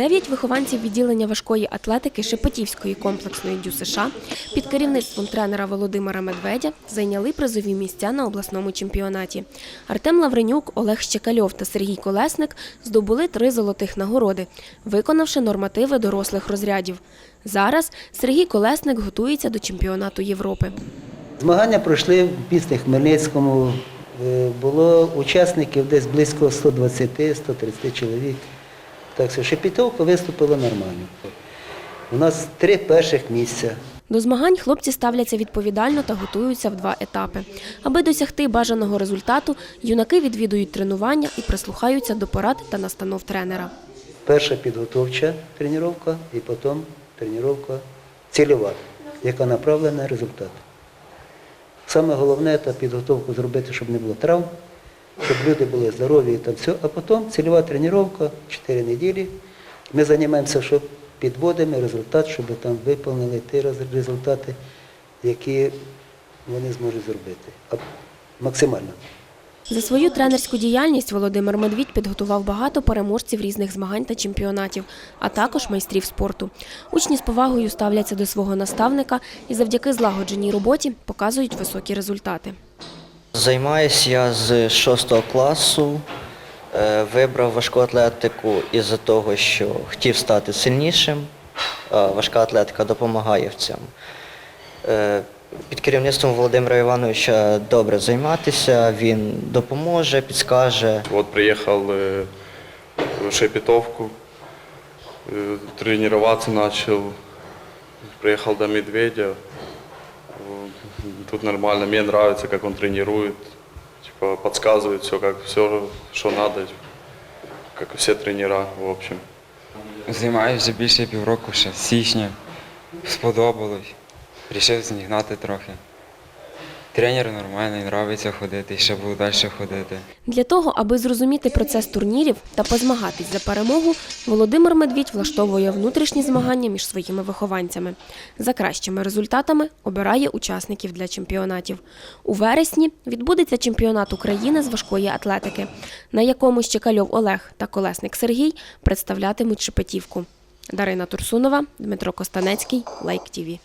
Дев'ять вихованців відділення важкої атлетики Шепетівської комплексної дю США під керівництвом тренера Володимира Медведя зайняли призові місця на обласному чемпіонаті. Артем Лавренюк, Олег Щекальов та Сергій Колесник здобули три золотих нагороди, виконавши нормативи дорослих розрядів. Зараз Сергій Колесник готується до чемпіонату Європи. Змагання пройшли в місті Хмельницькому. Е, Було учасників десь близько 120-130 чоловік. Так що Шепетовка виступила нормально. У нас три перших місця. До змагань хлопці ставляться відповідально та готуються в два етапи. Аби досягти бажаного результату, юнаки відвідують тренування і прислухаються до порад та настанов тренера. Перша підготовча тренування і потім тренування цільова, яка направлена на результат. Саме головне це підготовку зробити, щоб не було травм, щоб люди були здорові і там все. А потім цільова тренування 4 неділі. Ми займаємося, що підводимо результат, щоб там виповнили ті результати, які вони зможуть зробити. Максимально. За свою тренерську діяльність Володимир Медвідь підготував багато переможців різних змагань та чемпіонатів, а також майстрів спорту. Учні з повагою ставляться до свого наставника і завдяки злагодженій роботі показують високі результати. Займаюся я з 6 класу. Е, Вибрав важку атлетику із-за того, що хотів стати сильнішим. Важка атлетика допомагає в цьому. Е, Під керівництвом Володимира Івановича добре займатися, він допоможе, підскаже. Вот приехал э, в Шепетовку, э, тренироваться начал, приехал до Медведя. Вот, Тут нормально, мне нравится, как он тренирует, типа подсказывает все, как все, что надо, как все тренера, в общем. Займаюся більше півроку ще з січня. Сподобалось. Рішив знігнати трохи. Тренер нормальний, подобається ходити, і ще буду далі ходити. Для того, аби зрозуміти процес турнірів та позмагатись за перемогу, Володимир Медвідь влаштовує внутрішні змагання між своїми вихованцями. За кращими результатами обирає учасників для чемпіонатів. У вересні відбудеться чемпіонат України з важкої атлетики, на якому Щекальов Олег та Колесник Сергій представлятимуть Шепетівку. Дарина Турсунова, Дмитро Костанецький, Лайк ТІВІ.